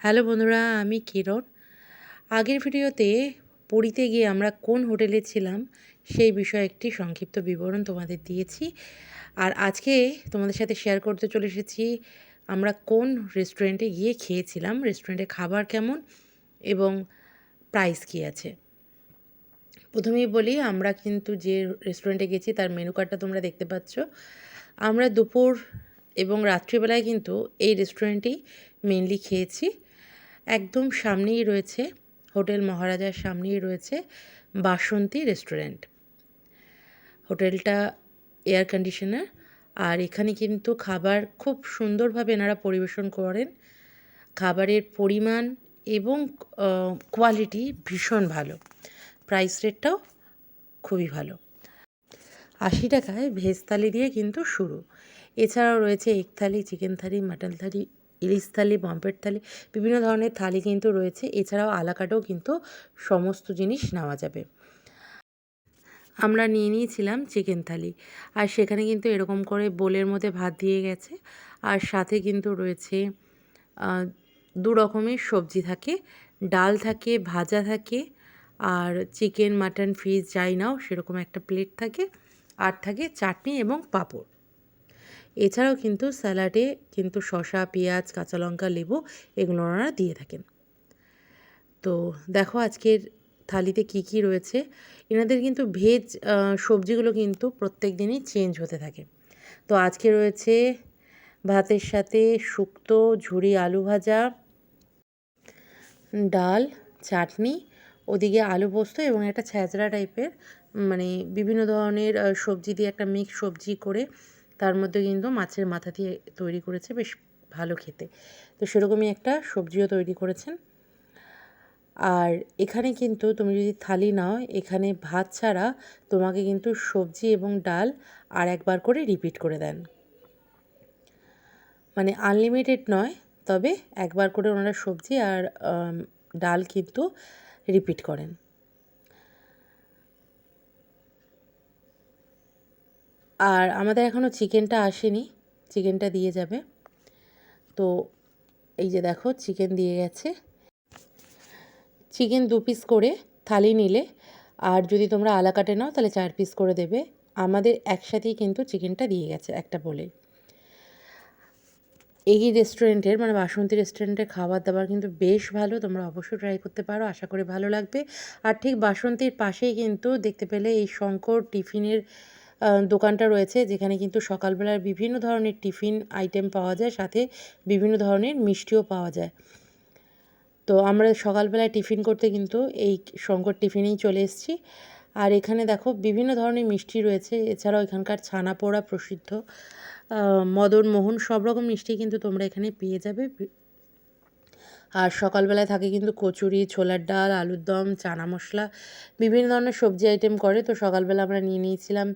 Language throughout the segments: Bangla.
হ্যালো বন্ধুরা, আমি কিরণ। আগের ভিডিওতে পুরীতে গিয়ে আমরা কোন হোটেলে ছিলাম সেই বিষয়ে একটি সংক্ষিপ্ত বিবরণ তোমাদের দিয়েছি। আর আজকে তোমাদের সাথে শেয়ার করতে চলে এসেছি আমরা কোন রেস্টুরেন্টে গিয়ে খেয়েছিলাম রেস্টুরেন্টের খাবার কেমন এবং প্রাইস কী আছে। প্রথমেই বলি, আমরা কিন্তু যে রেস্টুরেন্টে গেছি তার মেনু কার্ডটা তোমরা দেখতে পাচ্ছ। আমরা দুপুর এবং রাত্রিবেলায় কিন্তু এই রেস্টুরেন্টেই মেনলি খেয়েছি। একদম সামনেই রয়েছে, হোটেল মহারাজার সামনেই রয়েছে বাসন্তী রেস্টুরেন্ট। হোটেলটা এয়ার কন্ডিশনার, আর এখানে কিন্তু খাবার খুব সুন্দরভাবে এনারা পরিবেশন করেন। খাবারের পরিমাণ এবং কোয়ালিটি ভীষণ ভালো। প্রাইস রেটটাও খুবই ভালো। আশি টাকায় ভেজ থালি দিয়ে কিন্তু শুরু। এছাড়াও রয়েছে এগ থালি চিকেন থালি মাটন থালি ইলিশ থালি পম্পেট থালি, বিভিন্ন ধরনের থালি কিন্তু রয়েছে। এছাড়াও আলাকাটেও কিন্তু সমস্ত জিনিস নেওয়া যাবে। আমরা নিয়ে নিয়েছিলাম চিকেন থালি। আর সেখানে কিন্তু এরকম করে বোলের মধ্যে ভাত দিয়ে গেছে। আর সাথে কিন্তু রয়েছে দু রকমের সবজি থাকে। ডাল থাকে, ভাজা থাকে, আর চিকেন, মাটন, ফিশ, যাই নাও, সেরকম একটা প্লেট থাকে। আর থাকে চাটনি এবং পাঁপড়। এছাড়াও কিন্তু স্যালাডে কিন্তু শসা, পেঁয়াজ, কাঁচা লঙ্কা, লেবু এগুলো ওনারা দিয়ে থাকেন। তো দেখো আজকের থালিতে কি কি রয়েছে। এনাদের কিন্তু ভেজ সবজিগুলো কিন্তু প্রত্যেক দিনই চেঞ্জ হতে থাকে। তো আজকে রয়েছে ভাতের সাথে শুক্তো ঝুড়ি আলু ভাজা, ডাল, চাটনি, ওদিকে আলু পোস্ত এবং একটা ছ্যাঁচড়া টাইপের মানে বিভিন্ন ধরনের সবজি দিয়ে একটা মিক্স সবজি করে তার মধ্যে কিন্তু মাছের মাথা দিয়ে তৈরি করেছে বেশ ভালো খেতে। তো সেরকমই একটা সবজিও তৈরি করেছেন। আর এখানে কিন্তু তুমি যদি থালি নাও, এখানে ভাত ছাড়া তোমাকে কিন্তু সবজি এবং ডাল আর একবার করে রিপিট করে দেন। মানে আনলিমিটেড নয়, তবে একবার করে ওনারা সবজি আর ডাল কিন্তু রিপিট করেন। আর আমাদের এখনও চিকেনটা আসেনি, চিকেনটা দিয়ে যাবে। তো এই যে দেখো, চিকেন দিয়ে গেছে। চিকেন দু পিস করে থালি নিলে, আর যদি তোমরা আলা কাটে নাও, তাহলে চার পিস করে দেবে। আমাদের একসাথেই কিন্তু চিকেনটা দিয়ে গেছে একটা বলে। এই রেস্টুরেন্টের মানে বাসন্তী রেস্টুরেন্টের খাবার দাবার কিন্তু বেশ ভালো, তোমরা অবশ্যই ট্রাই করতে পারো, আশা করি ভালো লাগবে। আর ঠিক বাসন্তীর পাশেই কিন্তু দেখতে পেলে এই শঙ্কর টিফিনের দোকানটা রয়েছে যেখানে কিন্তু সকালবেলার বিভিন্ন ধরনের টিফিন আইটেম পাওয়া যায়, সাথে বিভিন্ন ধরনের মিষ্টিও পাওয়া যায়। তো আমরা সকালবেলায় টিফিন করতে কিন্তু এই শঙ্কর টিফিনেই চলে এসেছি। আর এখানে দেখো বিভিন্ন ধরনের মিষ্টি রয়েছে, এছাড়াও এখানকার ছানা পোড়া প্রসিদ্ধ মদন, মোহন, সব রকম মিষ্টি কিন্তু তোমরা এখানে পেয়ে যাবে। আর সকালবেলায় থাকে কিন্তু কচুরি, ছোলার ডাল, আলুর দম, চানা মশলা, বিভিন্ন ধরনের সবজি আইটেম করে। তো সকালবেলা আমরা নিয়ে নিয়েছিলাম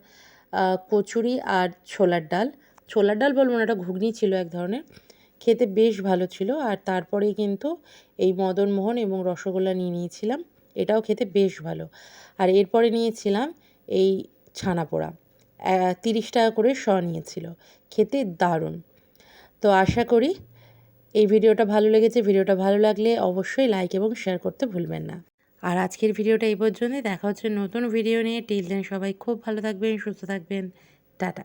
কচুরি আর ছোলার ডাল। ছোলার ডাল বলব না, এটা ঘুগনি ছিল এক ধরনের। খেতে বেশ ভালো ছিল আর তারপরেই কিন্তু এই মদনমোহন এবং রসগোল্লা নিয়ে নিয়েছিলাম, এটাও খেতে বেশ ভালো। আর এরপরে নিয়েছিলাম এই ছানা পোড়া তিরিশ টাকা করে শ নিয়েছিল। খেতে দারুণ। তো আশা করি এই ভিডিওটা ভালো লেগেছে। ভিডিওটা ভালো লাগলে অবশ্যই লাইক এবং শেয়ার করতে ভুলবেন না। আর আজকের ভিডিওটা এই পর্যন্তই। দেখা হচ্ছে নতুন ভিডিও নিয়ে। টিল দেন সবাই খুব ভালো থাকবেন, সুস্থ থাকবেন। টাটা।